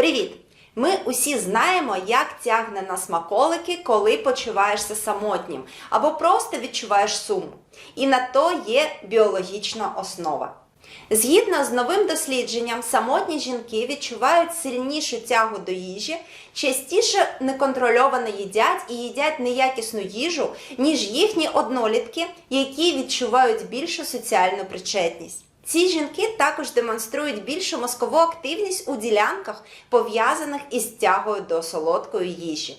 Привіт! Ми усі знаємо, як тягне на смаколики, коли почуваєшся самотнім або просто відчуваєш сум. І на то є біологічна основа. Згідно з новим дослідженням, самотні жінки відчувають сильнішу тягу до їжі, частіше неконтрольовано їдять і їдять неякісну їжу, ніж їхні однолітки, які відчувають більшу соціальну причетність. Ці жінки також демонструють більшу мозкову активність у ділянках, пов'язаних із тягою до солодкої їжі.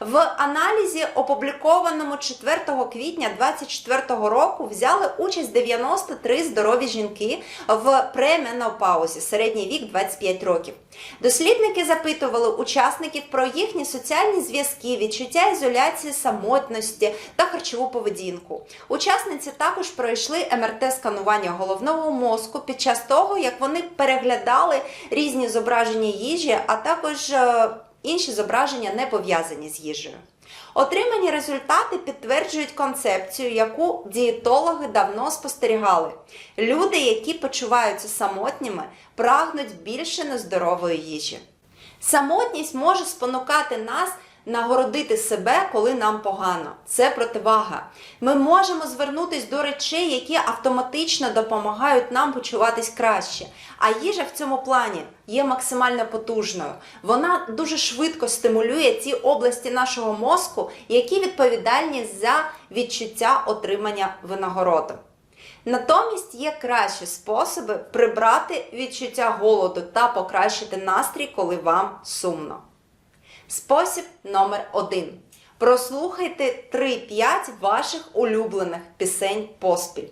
В аналізі, опублікованому 4 квітня 2024 року, взяли участь 93 здорові жінки в пременопаузі, середній вік 25 років. Дослідники запитували учасників про їхні соціальні зв'язки, відчуття ізоляції, самотності та харчову поведінку. Учасниці також пройшли МРТ-сканування головного мозку під час того, як вони переглядали різні зображення їжі, а також е, інші зображення не пов'язані з їжею. Отримані результати підтверджують концепцію, яку дієтологи давно спостерігали. Люди, які почуваються самотніми, прагнуть більше нездорової їжі. Самотність може спонукати нас нагородити себе, коли нам погано. Це противага. Ми можемо звернутись до речей, які автоматично допомагають нам почуватись краще. А їжа в цьому плані є максимально потужною. Вона дуже швидко стимулює ті області нашого мозку, які відповідальні за відчуття отримання винагороди. Натомість є кращі способи прибрати відчуття голоду та покращити настрій, коли вам сумно. Спосіб номер один. Прослухайте 3-5 ваших улюблених пісень поспіль.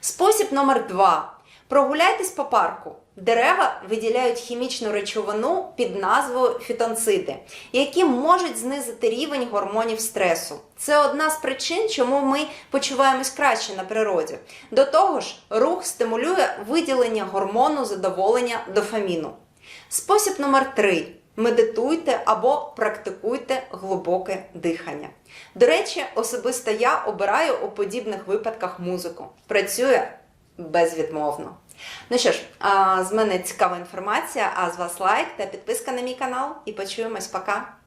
Спосіб номер 2. Прогуляйтесь по парку. Дерева виділяють хімічну речовину під назвою фітонциди, які можуть знизити рівень гормонів стресу. Це одна з причин, чому ми почуваємось краще на природі. До того ж, рух стимулює виділення гормону задоволення дофаміну. Спосіб номер 3. Медитуйте або практикуйте глибоке дихання. До речі, особисто я обираю у подібних випадках музику. Працює безвідмовно. Ну що ж, з мене цікава інформація, а з вас лайк та підписка на мій канал. І почуємось пока!